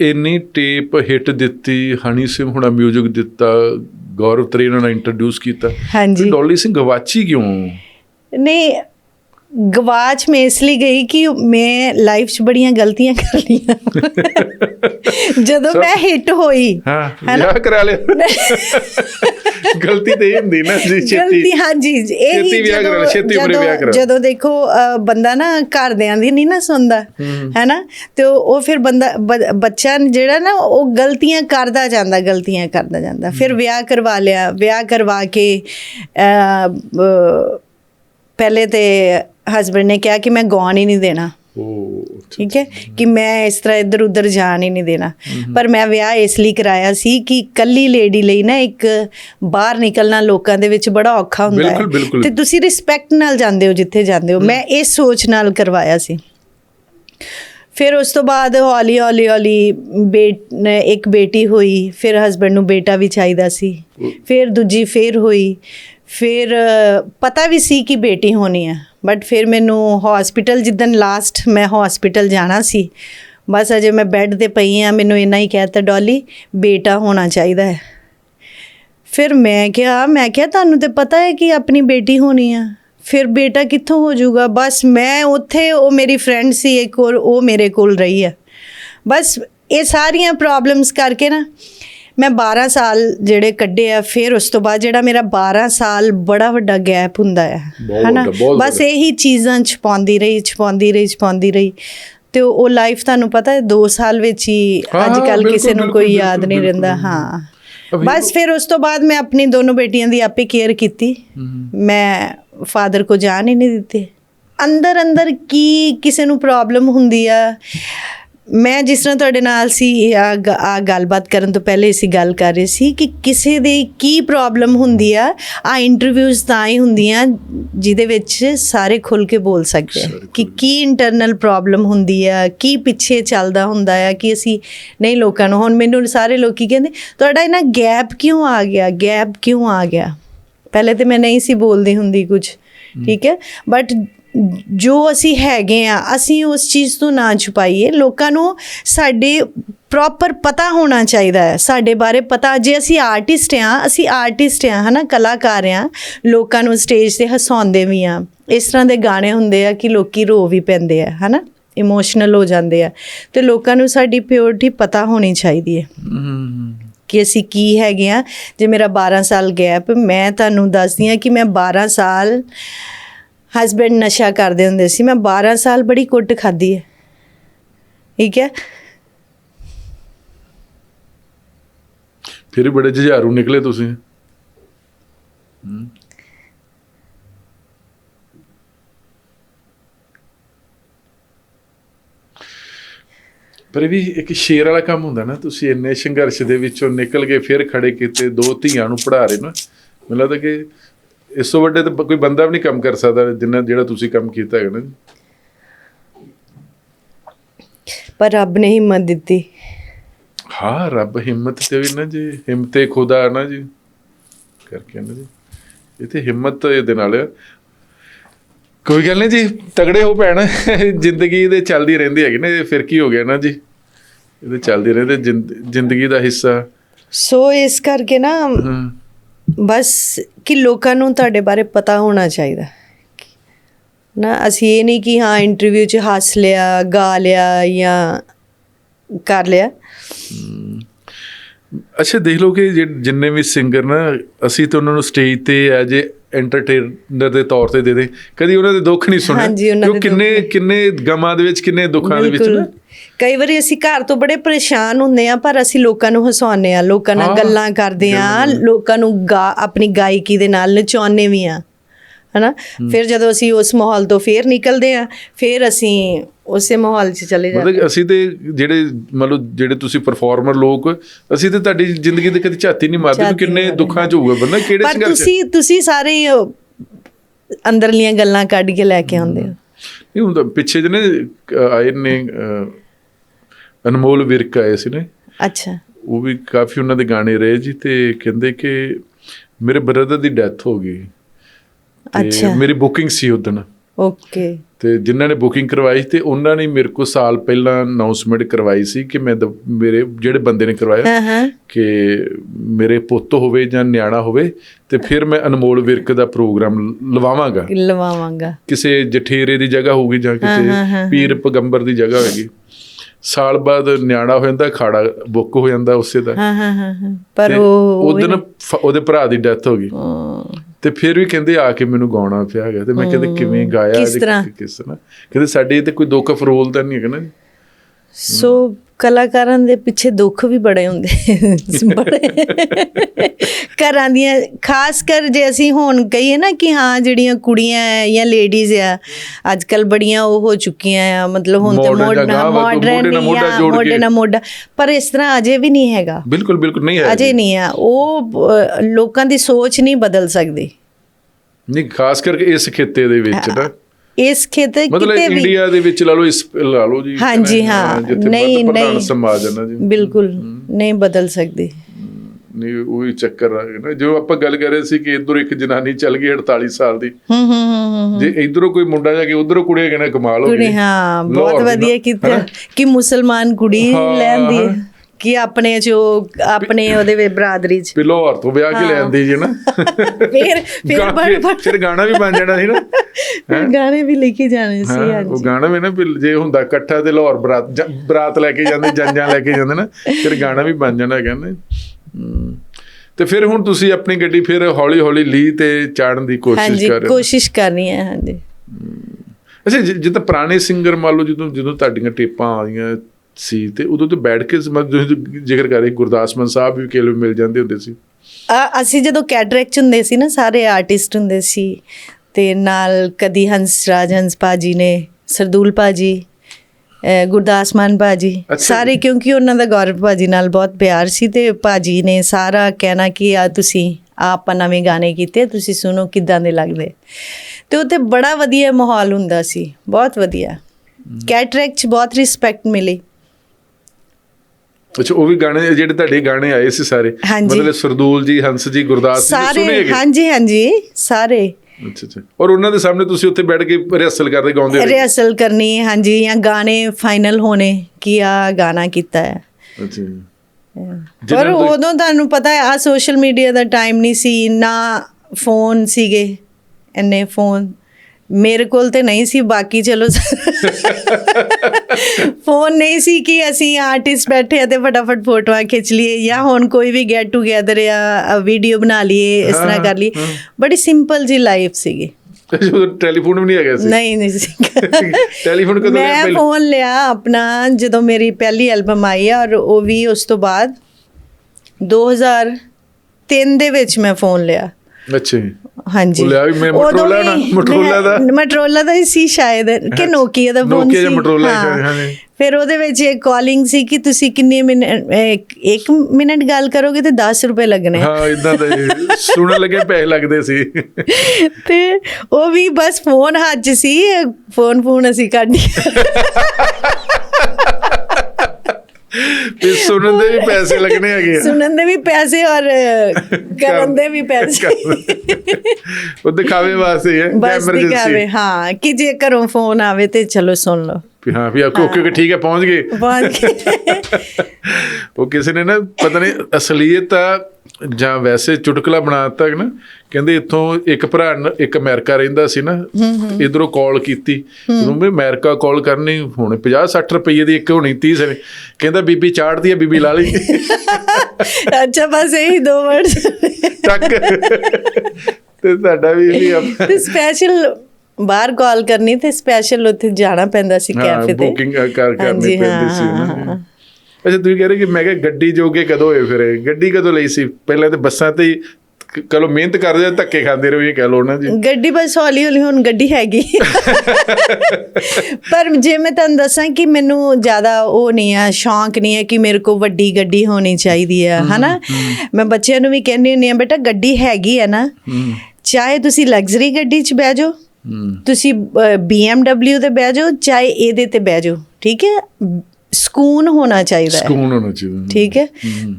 ਇੰਨੀ tape hit ਦਿੱਤੀ ਹਨੀ ਸਿੰਘ ਹੁਣਾ 뮤직 ਦਿੱਤਾ ਗੌਰਵ ਤ੍ਰੇਨਾ ਨੇ ਇੰਟਰੋਡਿਊਸ ਕੀਤਾ। ਹਾਂਜੀ। ਡੋਲੀ ਸਿੰਘ ਗਵਾਚੀ ਕਿਉਂ? ਨਹੀਂ ਗਵਾਚ ਮੈਂ ਇਸ ਲਈ ਗਈ ਕਿ ਮੈਂ ਲਾਈਫ 'ਚ ਬੜੀਆਂ ਗਲਤੀਆਂ ਕਰ ਲਈਆਂ। ਜਦੋਂ ਮੈਂ ਹਿੱਟ ਹੋਈ ਹਾਂ ਹੈ? ਵਿਆਹ ਕਰਾ ਲਿਆ। ਗਲਤੀ ਤੇ ਹੁੰਦੀ ਨਾ ਜੀ ਛੇਤੀ। ਗਲਤੀ ਹਾਂਜੀ ਇਹ ਛੇਤੀ ਵਿਆਹ ਕਰਾ ਲਿਆ, ਛੇਤੀ ਉਮਰੇ ਵਿਆਹ ਕਰਾ। ਲਿਆ। ਜਦੋਂ ਦੇਖੋ ਬੰਦਾ ਨਾ ਘਰਦਿਆਂ ਦੀ ਨਹੀਂ ਨਾ ਸੁਣਦਾ ਹੈ ਨਾ ਤੇ ਉਹ ਫਿਰ ਬੰਦਾ ਬੱਚਾ ਜਿਹੜਾ ਨਾ ਉਹ ਗਲਤੀਆਂ ਕਰਦਾ ਜਾਂਦਾ ਗਲਤੀਆਂ ਕਰਦਾ ਜਾਂਦਾ। ਫਿਰ ਵਿਆਹ ਕਰਵਾ ਲਿਆ ਵਿਆਹ ਕਰਵਾ ਕੇ ਪਹਿਲੇ ਤੇ ਹਸਬੰਡ ਨੇ ਕਿਹਾ ਕਿ ਮੈਂ ਗਾਉਣ ਹੀ ਨਹੀਂ ਦੇਣਾ। ਠੀਕ ਹੈ? ਕਿ ਮੈਂ ਇਸ ਤਰ੍ਹਾਂ ਇੱਧਰ ਉੱਧਰ ਜਾਣ ਹੀ ਨਹੀਂ ਦੇਣਾ। ਪਰ ਮੈਂ ਵਿਆਹ ਇਸ ਲਈ ਕਰਾਇਆ ਸੀ ਕਿ ਕੱਲੀ ਲੇਡੀ ਲਈ ਨਾ ਇੱਕ ਬਾਹਰ ਨਿਕਲਣਾ ਲੋਕਾਂ ਦੇ ਵਿੱਚ ਬੜਾ ਔਖਾ ਹੁੰਦਾ ਬਿਲਕੁਲ। ਤੇ ਤੁਸੀਂ ਰਿਸਪੈਕਟ ਨਾਲ ਜਾਂਦੇ ਹੋ ਜਿੱਥੇ ਜਾਂਦੇ ਹੋ। ਮੈਂ ਇਸ ਸੋਚ ਨਾਲ ਕਰਵਾਇਆ ਸੀ। ਫਿਰ ਉਸ ਤੋਂ ਬਾਅਦ ਹੌਲੀ ਹੌਲੀ ਹੌਲੀ ਬੇਟ ਇੱਕ ਬੇਟੀ ਹੋਈ। ਫਿਰ ਹਸਬੰਡ ਨੂੰ ਬੇਟਾ ਵੀ ਚਾਹੀਦਾ ਸੀ। ਫਿਰ ਦੂਜੀ ਫਿਰ ਹੋਈ। ਫਿਰ ਪਤਾ ਵੀ ਸੀ ਕਿ ਬੇਟੀ ਹੋਣੀ ਹੈ ਬਟ ਫਿਰ ਮੈਨੂੰ ਹਸਪੀਟਲ ਜਿੱਦਨ ਲਾਸਟ ਮੈਂ ਹਸਪੀਟਲ ਜਾਣਾ ਸੀ, ਬਸ ਅਜੇ ਮੈਂ ਬੈੱਡ ਤੇ ਪਈ ਆ, ਮੈਨੂੰ ਇੰਨਾ ਹੀ ਕਹਿਤਾ ਡੋਲੀ ਬੇਟਾ ਹੋਣਾ ਚਾਹੀਦਾ ਹੈ। ਫਿਰ ਮੈਂ ਕਿਹਾ ਮੈਂ ਕਿਹਾ, ਤੁਹਾਨੂੰ ਤੇ ਪਤਾ ਹੈ ਕਿ ਆਪਣੀ ਬੇਟੀ ਹੋਣੀ ਆ, ਫਿਰ ਬੇਟਾ ਕਿੱਥੋਂ ਹੋ ਜਾਊਗਾ? ਬਸ ਮੈਂ ਉੱਥੇ, ਉਹ ਮੇਰੀ ਫਰੈਂਡ ਸੀ ਇੱਕ ਹੋਰ, ਉਹ ਮੇਰੇ ਕੋਲ ਰਹੀ ਆ। ਬਸ ਇਹ ਸਾਰੀਆਂ ਪ੍ਰੋਬਲਮਸ ਕਰਕੇ ਨਾ ਮੈਂ 12 ਸਾਲ ਜਿਹੜੇ ਕੱਢੇ ਆ ਫਿਰ ਉਸ ਤੋਂ ਬਾਅਦ ਜਿਹੜਾ ਮੇਰਾ 12 ਸਾਲ ਬੜਾ ਵੱਡਾ ਗੈਪ ਹੁੰਦਾ ਬਹੁਤ ਹਨਾ? ਬਸ। ਇਹੀ ਚੀਜ਼ਾਂ ਛਪਾਉਂਦੀ ਰਹੀ ਛਪਾਉਂਦੀ ਰਹੀ ਛਪਾਉਂਦੀ ਰਹੀ। ਤੇ ਉਹ ਲਾਈਫ ਤੁਹਾਨੂੰ ਪਤਾ ਹੈ 2 ਸਾਲ ਵਿੱਚ ਹੀ ਹਾਂ, ਅੱਜ ਕੱਲ ਕਿਸੇ ਨੂੰ ਕੋਈ ਯਾਦ ਨਹੀਂ ਰਹਿੰਦਾ। ਹਾਂ। ਬਸ ਫਿਰ ਉਸ ਤੋਂ ਬਾਅਦ ਮੈਂ ਆਪਣੀ ਦੋਨੋਂ ਬੇਟੀਆਂ ਦੀ ਆਪੇ ਕੇਅਰ ਕੀਤੀ। ਮੈਂ ਫਾਦਰ ਕੋ ਜਾਣ ਹੀ ਨਹੀਂ ਦਿੱਤੇ। ਅੰਦਰ ਅੰਦਰ ਕੀ ਕਿਸੇ ਨੂੰ ਪ੍ਰੋਬਲਮ ਹੁੰਦੀ ਆ? ਮੈਂ ਜਿਸ ਤਰ੍ਹਾਂ ਤੁਹਾਡੇ ਨਾਲ ਸੀ ਆ ਗੱਲਬਾਤ ਕਰਨ ਤੋਂ ਪਹਿਲੇ ਅਸੀਂ ਗੱਲ ਕਰ ਰਹੇ ਸੀ ਕਿ ਕਿਸੇ ਦੇ ਕੀ ਪ੍ਰੋਬਲਮ ਹੁੰਦੀ ਆ ਆ ਇੰਟਰਵਿਊਜ਼ ਤਾਂ ਹੀ ਹੁੰਦੀਆਂ ਜਿਹਦੇ ਵਿੱਚ ਸਾਰੇ ਖੁੱਲ ਕੇ ਬੋਲ ਸਕਦੇ ਆ। ਕਿ ਕੀ। ਇੰਟਰਨਲ ਪ੍ਰੋਬਲਮ ਹੁੰਦੀ ਆ ਕੀ ਪਿੱਛੇ ਚੱਲਦਾ ਹੁੰਦਾ ਆ ਕਿ ਅਸੀਂ ਨਹੀਂ ਲੋਕਾਂ ਨੂੰ ਹੁਣ ਮੈਨੂੰ ਸਾਰੇ ਲੋਕੀ ਕਹਿੰਦੇ ਤੁਹਾਡਾ ਇਹਨਾਂ ਗੈਪ ਕਿਉਂ ਆ ਗਿਆ ਗੈਪ ਕਿਉਂ ਆ ਗਿਆ? ਪਹਿਲੇ ਤੇ ਮੈਂ ਨਹੀਂ ਸੀ ਬੋਲਦੀ ਹੁੰਦੀ ਕੁਝ ਠੀਕ ਹੈ? ਬਟ ਜੋ ਅਸੀਂ ਹੈਗੇ ਆ ਅਸੀਂ ਉਸ ਚੀਜ਼ ਤੋਂ ਨਾ ਛੁਪਾਈਏ। ਲੋਕਾਂ ਨੂੰ ਸਾਡੇ ਪ੍ਰੋਪਰ ਪਤਾ ਹੋਣਾ ਚਾਹੀਦਾ ਹੈ। ਸਾਡੇ ਬਾਰੇ ਪਤਾ ਜੇ ਅਸੀਂ ਆਰਟਿਸਟ ਆ ਅਸੀਂ ਆਰਟਿਸਟ ਆ ਹਨਾ ਕਲਾਕਾਰ ਆ ਲੋਕਾਂ ਨੂੰ ਸਟੇਜ ਤੇ ਹਸਾਉਂਦੇ ਵੀ ਆ ਇਸ ਤਰ੍ਹਾਂ ਦੇ ਗਾਣੇ ਹੁੰਦੇ ਆ ਕਿ ਲੋਕੀ ਰੋ ਵੀ ਪੈਂਦੇ ਆ ਹਨਾ ਇਮੋਸ਼ਨਲ ਹੋ ਜਾਂਦੇ ਆ। ਤੇ ਲੋਕਾਂ ਨੂੰ ਸਾਡੀ ਪਿਓਰਿਟੀ ਪਤਾ ਹੋਣੀ ਚਾਹੀਦੀ ਹੈ। ਕਿ ਅਸੀਂ ਕੀ ਹੈਗੇ ਆ। ਜੇ ਮੇਰਾ 12 ਸਾਲ ਗੈਪ ਮੈਂ ਤੁਹਾਨੂੰ ਦੱਸਦੀ ਆ ਕਿ ਮੈਂ 12 ਸਾਲ ਹਸਬੰਡ ਨਸ਼ਾ ਕਰਦੇ ਹੁੰਦੇ ਸੀ। ਮੈਂ 12 ਸਾਲ ਬੜੀ ਕੁੱਟ ਖਾਧੀ ਹੈ। ਠੀਕ ਹੈ? ਫਿਰ ਬੜੇ ਜੁਝਾਰੂ ਨਿਕਲੇ ਤੁਸੀਂ। ਪਰ ਇਹ ਵੀ ਇੱਕ ਸ਼ੇਰ ਵਾਲਾ ਕੰਮ ਹੁੰਦਾ ਨਾ ਤੁਸੀਂ ਇੰਨੇ ਸੰਘਰਸ਼ ਦੇ ਵਿੱਚੋਂ ਨਿਕਲ ਕੇ ਫਿਰ ਖੜੇ ਕੀਤੇ ਦੋ ਧੀਆਂ ਨੂੰ ਪੜ੍ਹਾ ਰਹੇ ਨਾ ਮੈਨੂੰ ਲੱਗਦਾ ਕਿ ਇਸ ਤੋਂ ਵੱਡੇ ਤਾਂ ਕੋਈ ਬੰਦਾ ਵੀ ਨਹੀਂ ਕੰਮ ਕਰ ਸਕਦਾ ਜਿੰਨਾ ਜਿਹੜਾ ਤੁਸੀਂ ਕੰਮ ਕੀਤਾ ਹੈ ਨਾ। ਪਰ ਰੱਬ ਨੇ ਹਿੰਮਤ ਦਿੱਤੀ। ਹਾਂ ਰੱਬ ਹਿੰਮਤ ਤੇ ਵੀ ਨਾ ਜੀ। ਹਿੰਮਤੇ ਖੁਦਾ ਨਾ ਜੀ। ਕਰਕੇ ਨਾ ਜੀ। ਇਹ ਤੇ ਹਿੰਮਤ ਇਹਦੇ ਨਾਲ। ਕੋਈ ਗੱਲ ਨਹੀਂ ਜੀ ਤਗੜੇ ਹੋ ਪੈਣ ਜ਼ਿੰਦਗੀ ਇਹਦੇ ਚੱਲਦੀ ਰਹਿੰਦੀ ਹੈਗੀ ਨਾ ਇਹ ਫਿਰ ਕੀ ਹੋ ਗਿਆ ਨਾ ਜੀ? ਇਹਦੇ ਚੱਲਦੀ ਰਹਿੰਦੇ ਜ਼ਿੰਦ- ਜ਼ਿੰਦਗੀ ਦਾ ਹਿੱਸਾ। ਸੋ ਇਸ ਕਰਕੇ ਨਾ ਬਸ ਕਿ ਲੋਕਾਂ ਨੂੰ ਤੁਹਾਡੇ ਬਾਰੇ ਪਤਾ ਹੋਣਾ ਚਾਹੀਦਾ। ਨਾ, ਅਸੀਂ ਇਹ ਨਹੀਂ ਕਿ ਹਾਂ ਇੰਟਰਵਿਊ 'ਚ ਹੱਸ ਲਿਆ, ਗਾ ਲਿਆ ਜਾਂ ਕਰ ਲਿਆ। ਅੱਛਾ, ਦੇਖ ਲਓ ਕਿ ਜਿ- ਜਿੰਨੇ ਵੀ ਸਿੰਗਰ ਨਾ, ਅਸੀਂ ਤਾਂ ਉਹਨਾਂ ਨੂੰ ਸਟੇਜ ਤੇ ਐਜ ਏ ਐਂਟਰਟੇਨਰ ਦੇ ਤੌਰ ਤੇ ਦੇ ਦੇ। ਕਦੀ ਉਹਨਾਂ ਦੇ ਦੁੱਖ ਨਹੀਂ ਸੁਣੇ? ਦੇ ਕਿੰਨੇ ਕਿੰਨੇ ਗਮਾਂ ਦੇ ਵਿੱਚ ਕਿੰਨੇ ਦੁੱਖਾਂ ਦੇ ਵਿੱਚ ਨਾ? ਕਈ ਵਾਰੀ ਅਸੀਂ ਘਰ ਤੋਂ ਬੜੇ ਪਰੇਸ਼ਾਨ ਹੁੰਦੇ ਆ ਪਰ ਅਸੀਂ ਲੋਕਾਂ ਨੂੰ ਹਸਾਉਂਦੇ ਆ ਲੋਕਾਂ ਨਾਲ ਗੱਲਾਂ ਕਰਦੇ ਆ ਲੋਕਾਂ ਨੂੰ ਆਪਣੀ ਗਾਇਕੀ ਦੇ ਨਾਲ ਨਚਾਉਂਦੇ ਵੀ ਆ ਹਨਾ? ਫਿਰ ਜਦੋਂ ਅਸੀਂ ਉਸ ਮਾਹੌਲ ਤੋਂ ਫੇਰ ਨਿਕਲਦੇ ਆ ਫਿਰ ਅਸੀਂ ਉਸੇ ਮਾਹੌਲ 'ਚ ਚਲੇ ਜਾਂਦੇ ਮਤਲਬ ਅਸੀਂ ਤੇ ਜਿਹੜੇ ਮਤਲਬ ਜਿਹੜੇ ਤੁਸੀਂ ਪਰਫਾਰਮਰ ਲੋਕ ਅਸੀਂ ਤੇ ਤੁਹਾਡੀ ਜ਼ਿੰਦਗੀ ਦੇ ਕਦੀ ਝਾਤੀ ਨਹੀਂ ਮਾਰਦੇ ਵੀ ਕਿੰਨੇ ਦੁੱਖਾਂ ਚ ਹੋਊਗਾ ਬੰਦਾ ਕਿਹੜੇ ਪਰ ਸੰਘਰਸ਼ ਤੁਸੀਂ ਤੁਸੀਂ ਸਾਰੇ ਅੰਦਰਲੀਆਂ ਗੱਲਾਂ ਕੱਢ ਕੇ ਲੈ ਕੇ ਆਉਂਦੇ ਹੋ। ਨਹੀਂ ਹੁੰਦਾ ਪਿੱਛੇ ਜਿਹਨੇ ਆਏ ਨੇ ਅਨਮੋਲ ਵਿਰਕ ਆਏ ਸੀ ਨੇ। ਅੱਛਾ। ਉਹ ਵੀ ਕਾਫੀ ਉਹਨਾਂ ਦੇ ਗਾਣੇ ਰਹੇ ਜੀ ਤੇ ਕਹਿੰਦੇ ਕਿ ਮੇਰੇ ਬ੍ਰਦਰ ਦੀ ਡੈਥ ਹੋ ਗਈ। ਅੱਛਾ। ਮੇਰੀ ਬੁਕਿੰਗ ਸੀ ਉਦਣ ਓਕੇ ਤੇ ਜਿਨ੍ਹਾਂ ਨੇ ਬੁਕਿੰਗ ਕਰਵਾਈ ਤੇ ਉਹਨਾਂ ਨੇ ਮੇਰੇ ਕੋਲ ਸਾਲ ਪਹਿਲਾਂ ਅਨਾਉਂਸਮੈਂਟ ਕਰਵਾਈ ਸੀ ਕਿ ਮੈਂ ਮੇਰੇ ਜਿਹੜੇ ਬੰਦੇ ਨੇ ਕਰਵਾਇਆ ਕਿ ਮੇਰੇ ਪੁੱਤ ਹੋਵੇ ਜਾਂ ਨਿਆਣਾ ਹੋਵੇ ਤੇ ਫਿਰ ਮੈਂ ਅਨਮੋਲ ਵਿਰਕ ਦਾ ਪ੍ਰੋਗਰਾਮ ਲਵਾਵਾਂਗਾ ਲਵਾਵਾਂਗਾ ਕਿਸੇ ਜਠੇਰੇ ਦੀ ਜਗ੍ਹਾ ਹੋਊਗੀ ਜਾਂ ਹਾਂ। ਪੀਰ ਪਗੰਬਰ ਦੀ ਜਗ੍ਹਾ ਹੋਏਗੀ ਸਾਲ ਬਾਅਦ ਨਿਆਣਾ ਹੋ ਜਾਂਦਾ ਖਾੜਾ ਬੁੱਕ ਹੋ ਜਾਂਦਾ ਉਸੇ ਦਾ ਹਾਂ ਹਾਂ ਹਾਂ। ਪਰ ਉਹ ਉਹਦੇ ਭਰਾ ਦੀ ਡੈਥ ਹੋ ਗਈ ਹਾਂ। ਤੇ ਫਿਰ ਵੀ ਕਹਿੰਦੇ ਆ ਕੇ ਮੈਨੂੰ ਗਾਉਣਾ ਪਿਆ ਹੈਗਾ ਤੇ ਮੈਂ ਕਹਿੰਦੇ ਕਿਵੇਂ ਗਾਇਆ ਕਿਸ ਤਰ੍ਹਾਂ? ਕਿਸ ਤਰ੍ਹਾਂ ਕਹਿੰਦੇ ਸਾਡੇ ਤੇ ਕੋਈ ਦੁੱਖ ਫਰੋਲ ਤਾਂ ਨਹੀਂ ਹੈਗਾ ਨਾ ਸੋ ਕਲਾਕਾਰਾਂ ਦੇ ਪਿੱਛੇ ਦੁੱਖ ਵੀ ਬੜੇ ਹੁੰਦੇ ਬੜੇ ਘਰਾਂ ਦੀਆਂ ਖਾਸ ਕਰ ਜੇ ਅਸੀਂ ਹੁਣ ਕਹੀਏ ਨਾ ਕਿ ਹਾਂ ਜਿਹੜੀਆਂ ਕੁੜੀਆਂ ਹੈ ਜਾਂ ਲੇਡੀਜ਼ ਆ ਅੱਜ ਕੱਲ ਬੜੀਆਂ ਉਹ ਹੋ ਚੁੱਕੀਆਂ ਆ ਮਤਲਬ ਹੁਣ ਤੇ ਮੋਡਰਨ ਤੋਂ ਮੋਢੇ ਨਾਲ ਪਰ ਇਸ ਤਰ੍ਹਾਂ ਅਜੇ ਵੀ ਨਹੀਂ ਹੈਗਾ। ਬਿਲਕੁਲ ਬਿਲਕੁਲ ਨਹੀਂ ਹੈ ਅਜੇ ਨਹੀਂ ਆ। ਉਹ ਲੋਕਾਂ ਦੀ ਸੋਚ ਨਹੀਂ ਬਦਲ ਸਕਦੀ। ਨਹੀਂ ਖਾਸ ਕਰਕੇ ਇਸ ਖੇਤੇ ਦੇ ਵਿੱਚ ਨਾ। ਇਸ ਖੇਤੇ ਮਤਲਬ ਕਿਤੇ ਵੀ ਇੰਡੀਆ ਦੇ ਵਿੱਚ ਲਾ ਲਓ ਇਸ ਲਾ ਲਓ ਜੀ ਹਾਂਜੀ, ਹਾਂ, ਨਹੀਂ, ਨਹੀਂ। ਸਮਾਜ ਹੈ ਨਾ ਜੀ। ਬਿਲਕੁਲ। ਨਹੀਂ ਬਦਲ ਸਕਦੀ। ਨਹੀਂ ਉਹੀ ਚੱਕਰ ਆ ਨਾ। ਜੋ ਆਪਾਂ ਗੱਲ ਕਰ ਰਹੇ ਸੀ ਕਿ ਇਧਰੋਂ ਇੱਕ ਜਨਾਨੀ ਚੱਲ ਗਈ 48 ਸਾਲ ਦੀ। ਹੂੰ ਹੂੰ ਹੂੰ ਜੇ ਇਧਰੋਂ ਕੋਈ ਮੁੰਡਾ ਜਾ ਕੇ ਉਧਰੋਂ ਕੁੜੀ ਕਹਿੰਦਾ ਕਮਾਲ ਹੋ ਕੁੜੀ ਗਈ। ਹਾਂ ਬਹੁਤ ਵਧੀਆ ਕੀਤਾ? ਕਿ ਮੁਸਲਮਾਨ ਕੁੜੀ ਲੈਂਦੀ। ਕਿ ਆਪਣੇ ਜੋ ਆਪਣੇ ਉਹਦੇ ਵਿੱਚ ਬਰਾਦਰੀ ਚ। ਵੀ ਲਾਹੌਰ ਤੋਂ ਵਿਆਹ ਕੇ ਲੈ ਆਂਦੀ ਜੀ ਨਾ। ਫਿਰ ਫਿਰ ਬੜ ਫਿਰ ਗਾਣਾ ਵੀ ਬਣ ਜਾਣਾ ਸੀ ਨਾ। ਗਾਣੇ ਵੀ ਲੈ ਕੇ ਜਾਣੇ ਸੀ ਹਾਂ, ਉਹ ਹਾਂਜੀ। ਗਾਣਾ ਵੀ ਨਾ ਵੀ ਜੇ ਹੁੰਦਾ ਇਕੱਠਾ ਤੇ ਲਾਹੌਰ ਬਰਾਤ ਬਰਾਤ ਲੈ ਕੇ ਜਾਂਦੇ ਜੰਜਾਂ ਲੈ ਕੇ ਜਾਂਦੇ ਨਾ ਫਿਰ ਗਾਣਾ ਵੀ ਬਣ ਜਾਣਾ ਕਹਿੰਦੇ। ਤੇ ਫਿਰ ਹੁਣ ਤੁਸੀਂ ਆਪਣੀ ਗੱਡੀ ਫਿਰ ਹੌਲੀ ਹੌਲੀ ਲੀ ਤੇ ਚਾੜਨ ਦੀ ਕੋਸ਼ਿਸ਼ ਹਾਂਜੀ ਕਰ ਰਹੇ ਹੋ। ਕੋਸ਼ਿਸ਼ ਕਰਨੀ ਹੈ ਹਾਂਜੀ। ਅੱਛਾ ਜਿੱਦਾਂ ਪੁਰਾਣੇ ਸਿੰਗਰ ਮੰਨ ਲਓ ਜਦੋਂ ਜਦੋਂ ਤੁਹਾਡੀਆਂ ਟੇਪਾਂ ਆਈਆਂ ਸੀ ਤੇ ਉਦੋਂ ਤੇ ਬੈਠ ਕੇ ਤੁਸੀਂ ਜ਼ਿਕਰ ਕਰ ਰਹੇ ਗੁਰਦਾਸ ਮਾਨ ਸਾਹਿਬ ਵੀ ਕਿਲੇ ਮਿਲ ਜਾਂਦੇ ਹੁੰਦੇ ਸੀ। ਅਸੀਂ ਜਦੋਂ ਕੈਟਰੈਕ ਚ ਹੁੰਦੇ ਸੀ ਨਾ ਸਾਰੇ ਆਰਟਿਸਟ ਹੁੰਦੇ ਸੀ ਤੇ ਨਾਲ ਕਦੀ ਹੰਸ ਰਾਜ ਹੰਸ ਪਾਜੀ ਨੇ ਸਰਦੂਲ ਪਾਜੀ ਗੁਰਦਾਸ ਮਾਨ ਅੱਛਾ ਸਾਰੇ। ਕਿਉਂਕਿ ਉਹਨਾਂ ਦਾ ਗੌਰਵ ਪਾਜੀ ਨਾਲ ਬਹੁਤ ਪਿਆਰ ਸੀ ਤੇ ਪਾਜੀ ਨੇ ਸਾਰਾ ਕਹਿਣਾ ਕਿ ਆ ਤੁਸੀਂ ਆਪਾਂ ਨਵੇਂ ਗਾਣੇ ਕੀਤੇ ਤੁਸੀਂ ਸੁਣੋ ਕਿੱਦਾਂ ਦੇ ਲੱਗਦੇ। ਤੇ ਉੱਥੇ ਬੜਾ ਵਧੀਆ ਮਾਹੌਲ ਹੁੰਦਾ ਸੀ ਬਹੁਤ ਵਧੀਆ। ਕੈਟਰੈਕ ਚ ਬਹੁਤ ਰਿਸਪੈਕਟ ਮਿਲੀ। ਅੱਛਾ ਉਹ ਵੀ ਗਾਣੇ ਜਿਹੜੇ ਤੁਹਾਡੇ ਗਾਣੇ ਆਏ ਸੀ ਸਾਰੇ। ਮਤਲਬ ਸਰਦੂਲ ਜੀ ਹੰਸ ਜੀ ਗੁਰਦਾਸ ਜੀ ਸੁਣੇ ਸਾਰੇ ਹੈਗੇ? ਹਾਂਜੀ ਹਾਂਜੀ ਸਾਰੇ। ਅੱਛਾ ਅੱਛਾ। ਔਰ ਉਹਨਾਂ ਦੇ ਸਾਹਮਣੇ ਤੁਸੀਂ ਉੱਥੇ ਬੈਠ ਕੇ ਰਿਹਰਸਲ ਕਰਦੇ ਗਾਉਂਦੇ ਰਹੇ? ਰਿਹਰਸਲ ਕਰਨੀ ਹਾਂਜੀ ਜਾਂ ਗਾਣੇ ਫਾਈਨਲ ਹੋਣੇ ਕਿ ਆ ਗਾਣਾ ਕੀਤਾ ਹੈ। ਅੱਛਾ। ਪਰ ਉਦੋਂ ਤੁਹਾਨੂੰ ਪਤਾ ਹੈ ਆ ਸੋਸ਼ਲ ਮੀਡੀਆ ਦਾ ਟਾਈਮ ਨਹੀਂ ਸੀ ਨਾ ਫੋਨ ਸੀਗੇ ਇੰਨੇ ਫੋਨ ਮੇਰੇ ਕੋਲ ਤੇ ਨਹੀਂ ਸੀ ਬਾਕੀ ਚਲੋ ਫੋਨ ਨਹੀਂ ਸੀ ਕਿ ਅਸੀਂ ਆਰਟਿਸਟ ਬੈਠੇ ਆ ਤੇ ਫਟਾਫਟ ਫੋਟੋਆਂ ਖਿੱਚ ਲਈਏ ਜਾਂ ਹੁਣ ਕੋਈ ਵੀ ਗੈਟ ਟੂਗੇਦਰ ਆ ਵੀਡੀਓ ਬਣਾ ਲਈਏ ਇਸ ਤਰ੍ਹਾਂ ਕਰ ਲਈਏ। ਬੜੀ ਸਿੰਪਲ ਜੀ ਲਾਈਫ ਸੀਗੀ। ਟੈਲੀਫੋਨ ਵੀ ਨਹੀਂ ਹੈਗਾ ਸੀ? ਨਹੀਂ ਨਹੀਂ ਸੀ। ਟੈਲੀਫੋਨ ਕਦੋਂ ਮੈਂ? ਫੋਨ ਲਿਆ ਆਪਣਾ ਜਦੋਂ ਮੇਰੀ ਪਹਿਲੀ ਐਲਬਮ ਆਈ ਆ ਔਰ ਉਹ ਵੀ ਉਸ ਤੋਂ ਬਾਅਦ। 2003 ਦੇ ਵਿੱਚ ਮੈਂ ਫੋਨ ਲਿਆ। ਅੱਛਾ ਜੀ ਹਾਂਜੀ ਉਹ ਲਿਆ ਵੀ ਮੈਂ ਉਦੋਂ ਮੋਟਰੋਲਾ ਨਾ, ਮੋਟਰੋਲਾ ਦਾ? ਮੋਟਰੋਲਾ ਦਾ ਹੀ ਸੀ ਸ਼ਾਇਦ ਕਿ ਨੋਕੀਆ ਦਾ ਫੋਨ ਨੋਕੀਆ ਸੀ ਮੋਟਰੋਲਾ ਹਾਂ। ਹਾਂਜੀ। ਫਿਰ ਉਹਦੇ ਵਿੱਚ ਇੱਕ ਕਾਲਿੰਗ ਸੀ ਕਿ ਤੁਸੀਂ ਕਿੰਨੇ ਮਿੰਟ ਇੱਕ ਮਿੰਟ ਗੱਲ ਕਰੋਗੇ ਤੇ 10 ਰੁਪਏ ਲੱਗਣੇ। ਹਾਂ ਇਦਾਂ ਦਾ। ਸੁਣਨ ਲੱਗੇ ਪੈਸੇ ਲੱਗਦੇ ਸੀ ਤੇ ਉਹ ਵੀ ਬਸ ਫੋਨ 'ਚ ਸੀ ਫੋਨ ਫੋਨ ਅਸੀਂ ਕੱਢ ਤੇ ਸੁਣਨ ਦੇ ਵੀ ਪੈਸੇ ਲੱਗਣੇ ਹੈਗੇ ਸੁਣਨ ਦੇ ਵੀ ਪੈਸੇ ਔਰ ਕਰਨ ਦੇ ਵੀ ਪੈਸੇ। ਉਹ ਦਿਖਾਵੇ ਵਾਸਤੇ ਹੈ। ਦਿਖਾਵੇ ਹਾਂ ਕਿ ਜੇ ਘਰੋਂ ਫੋਨ ਆਵੇ ਤੇ ਚਲੋ ਸੁਣ ਲਓ। ਵੀ ਹਾਂ ਵੀ ਓਕੇ ਓਕੇ ਠੀਕ ਹੈ ਪਹੁੰਚ ਗਏ। ਪਹੁੰਚ ਗਏ। ਉਹ ਕਿਸੇ ਨੇ ਨਾ ਪਤਾ ਨਹੀਂ ਅਸਲੀਅਤ ਆ ਜਾਂ ਵੈਸੇ ਚੁਟਕਲਾ ਬਣਾਤਾ ਨਾ ਕਹਿੰਦੇ ਇੱਥੋਂ ਇੱਕ ਭਰਾ ਇੱਕ ਅਮਰੀਕਾ ਰਹਿੰਦਾ ਸੀ ਨਾ ਇਧਰੋਂ ਕਾਲ ਕੀਤੀ। ਉਹਨੂੰ ਵੀ ਅਮਰੀਕਾ ਕਾਲ ਕਰਨੀ ਹੁਣ 50 60 ਰੁਪਏ ਦੀ ਇੱਕ ਹੋਣੀ 30 ਸੇ ਕਹਿੰਦਾ ਬੀਬੀ ਚਾੜਦੀ ਆ ਬੀਬੀ ਲਾ ਲਈ। ਅੱਛਾ ਬਸ ਇਹੀ ਦੋ ਵਰਡ ਟੱਕ। ਤੇ ਸਾਡਾ ਵੀ ਵੀ ਤੇ ਸਪੈਸ਼ਲ ਬਾਹਰ ਕਾਲ ਕਰਨੀ ਤੇ ਸਪੈਸ਼ਲ ਉੱਥੇ ਜਾਣਾ ਪੈਂਦਾ ਸੀ ਕੈਫੇ ਤੇ। ਬੁਕਿੰਗ ਕਰ ਕਰਨੀ ਪੈਂਦੀ ਸੀ ਨਾ। ਅੱਛਾ ਤੁਸੀਂ ਕਹਿ ਰਹੇ ਕਿ ਮੈਂ ਕਿਹਾ ਗੱਡੀ ਜੋਗੇ ਕਦੋਂ ਹੋਏ ਫਿਰ? ਗੱਡੀ ਕਦੋਂ ਲਈ ਸੀ? ਪਹਿਲਾਂ ਤੇ ਬੱਸਾਂ ਤੇ ਹੀ ਕ- ਚਲੋ ਮਿਹਨਤ ਕਰਦੇ ਆ, ਧੱਕੇ ਖਾਂਦੇ ਰਹੋ ਇਹ ਕਹਿ ਲਓ ਨਾ ਜੀ। ਗੱਡੀ ਬਸ ਹੌਲੀ ਹੌਲੀ ਹੁਣ ਗੱਡੀ ਹੈਗੀ। ਪਰ ਜੇ ਮੈਂ ਤੁਹਾਨੂੰ ਦੱਸਾਂ ਕਿ ਮੈਨੂੰ ਜ਼ਿਆਦਾ ਉਹ ਨਹੀਂ ਆ ਸ਼ੌਂਕ ਨਹੀਂ ਹੈ ਕਿ ਮੇਰੇ ਕੋ ਵੱਡੀ ਗੱਡੀ ਹੋਣੀ ਚਾਹੀਦੀ ਹੈ ਹਨਾ? ਮੈਂ ਬੱਚਿਆਂ ਨੂੰ ਵੀ ਕਹਿੰਦੀ ਹੁੰਦੀ ਆ ਬੇਟਾ ਗੱਡੀ ਹੈਗੀ ਹੈ ਨਾ ਚਾਹੇ ਤੁਸੀਂ ਲਗਜ਼ਰੀ ਗੱਡੀ 'ਚ ਬਹਿ ਜਾਓ ਤੁਸੀਂ BMW ਤੇ ਬਹਿ ਜਾਓ ਚਾਹੇ ਇਹਦੇ ਤੇ ਬਹਿ ਜਾਓ ਠੀਕ ਹੈ? ਸਕੂਨ ਹੋਣਾ ਚਾਹੀਦਾ ਹੈ। ਸਕੂਨ ਹੋਣਾ ਚਾਹੀਦਾ ਠੀਕ ਹੈ?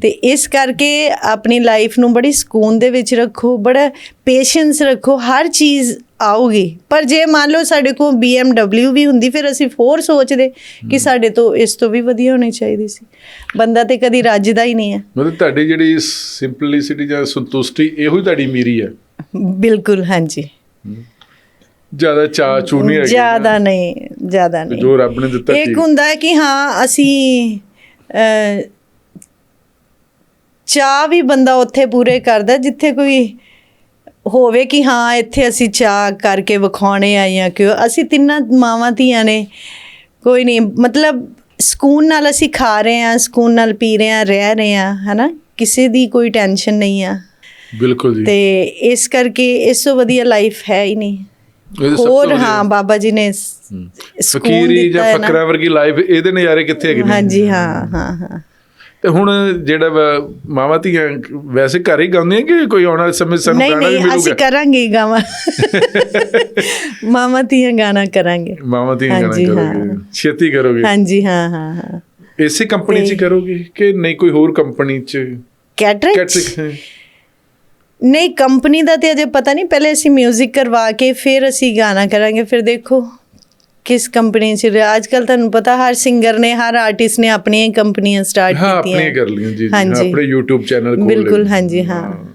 ਤੇ ਇਸ ਕਰਕੇ ਆਪਣੀ ਲਾਈਫ ਨੂੰ ਬੜੀ ਸਕੂਨ ਦੇ ਵਿੱਚ ਰੱਖੋ ਬੜਾ ਪੇਸ਼ੈਂਸ ਰੱਖੋ ਹਰ ਚੀਜ਼ ਆਊਗੀ। ਪਰ ਜੇ ਮੰਨ ਲਓ ਸਾਡੇ ਕੋਲ BMW ਵੀ ਹੁੰਦੀ ਫਿਰ ਅਸੀਂ ਹੋਰ ਸੋਚਦੇ ਕਿ ਸਾਡੇ ਤੋਂ ਇਸ ਤੋਂ ਵੀ ਵਧੀਆ ਹੋਣੀ ਚਾਹੀਦੀ ਸੀ। ਬੰਦਾ ਤੇ ਕਦੀ ਰੱਜਦਾ ਹੀ ਨਹੀਂ ਹੈ। ਮਤਲਬ ਤੁਹਾਡੀ ਜਿਹੜੀ ਸਿੰਪਲਿਸਿਟੀ ਜਾਂ ਸੰਤੁਸ਼ਟੀ ਇਹੋ ਹੀ ਤੁਹਾਡੀ ਮੀਰੀ ਹੈ। ਬਿਲਕੁਲ ਹਾਂਜੀ। ਜ਼ਿਆਦਾ ਚਾਹ ਚੂ ਨਹੀਂ ਹੈਗੀ। ਜ਼ਿਆਦਾ ਨਹੀਂ ਜ਼ਿਆਦਾ ਨਹੀਂ। ਜੋ ਰੱਬ ਨੇ ਦਿੱਤਾ ਇੱਕ ਹੁੰਦਾ ਹੈ ਕਿ ਹਾਂ ਅਸੀਂ ਚਾਹ ਵੀ ਬੰਦਾ ਉੱਥੇ ਪੂਰੇ ਕਰਦਾ ਜਿੱਥੇ ਕੋਈ ਹੋਵੇ ਕਿ ਹਾਂ ਇੱਥੇ ਅਸੀਂ ਚਾਹ ਕਰਕੇ ਵਿਖਾਉਣੇ ਆ ਜਾਂ ਕਿਉਂ। ਅਸੀਂ ਤਿੰਨਾਂ ਮਾਵਾਂ ਧੀਆਂ ਨੇ ਕੋਈ ਨਹੀਂ। ਮਤਲਬ ਸਕੂਨ ਨਾਲ ਅਸੀਂ ਖਾ ਰਹੇ ਆ ਸਕੂਨ ਨਾਲ ਪੀ ਰਹੇ ਆ ਰਹਿ ਰਹੇ ਆ ਹਨਾ? ਕਿਸੇ ਦੀ ਕੋਈ ਟੈਨਸ਼ਨ ਨਹੀਂ ਆ। ਬਿਲਕੁਲ ਜੀ। ਤੇ ਇਸ ਕਰਕੇ ਇਸ ਤੋਂ ਵਧੀਆ ਲਾਈਫ ਹੈ ਹੀ ਨਹੀਂ। ਹੋਰ। ਹਾਂ ਬਾਬਾ ਜੀ ਨੇ ਸਕੂਨ ਫਕੀਰੀ ਦਿੱਤਾ ਜਾਂ ਹੈ ਨਾ। ਫਕਰਾਂ ਵਰਗੀ ਲਾਈਫ ਇਹਦੇ ਨਜ਼ਾਰੇ ਕਿੱਥੇ ਹੈਗੇ ਹਾਂਜੀ ਹਾਂ ਹਾਂ ਹਾਂ। ਤੇ ਹੁਣ ਜਿਹੜਾ ਮਾਵਾਂ ਧੀਆਂ ਵੈਸੇ ਘਰ ਹੀ ਗਾਉਂਦੀਆਂ ਕਿ ਕੋਈ ਆਉਣ ਵਾਲੇ ਸਮੇਂ ਸਾਨੂੰ ਗਾਣਾ ਵੀ ਨਹੀਂ ਅਸੀਂ ਮਿਲੂਗਾ? ਕਰਾਂਗੇ ਗਾਵਾਂ। ਮਾਮਾ ਧੀਆਂ ਗਾਣਾ ਕਰਾਂਗੇ। ਮਾਵਾਂ ਧੀਆਂ ਗਾਣਾ ਕਰੋਗੇ। ਛੇਤੀ ਕਰੋਗੇ? ਹਾਂਜੀ ਹਾਂ ਹਾਂ ਹਾਂ। ਇਸੇ ਕੰਪਨੀ 'ਚ ਕਰੋਗੇ ਕਿ ਨਹੀਂ ਕੋਈ ਹੋਰ ਕੰਪਨੀ 'ਚ? ਕੈਟਰਿਕ ਨਹੀਂ ਕੰਪਨੀ ਦਾ ਤੇ ਅਜੇ ਪਤਾ ਨਹੀਂ। ਪਹਿਲੇ ਅਸੀਂ 뮤직 ਕਰਵਾ ਕੇ ਫਿਰ ਅਸੀਂ ਗਾਣਾ ਕਰਾਂਗੇ। ਫਿਰ ਦੇਖੋ ਕਿਸ ਕੰਪਨੀ 'ਚ ਅੱਜ ਕੱਲ ਤੁਹਾਨੂੰ ਪਤਾ ਹਰ ਸਿੰਗਰ ਨੇ ਹਰ ਆਰਟਿਸਟ ਨੇ ਆਪਣੀਆਂ ਹੀ ਕੰਪਨੀਆਂ ਸਟਾਰਟ ਹਾਂ ਕੀਤੀਆਂ। ਆਪਣੀ ਕਰ ਲਈਆਂ। ਜੀ ਹਾਂ। ਆਪਣੇ YouTube ਚੈਨਲ ਖੋਲ ਲਏ। ਬਿਲਕੁਲ ਹਾਂਜੀ ਹਾਂ।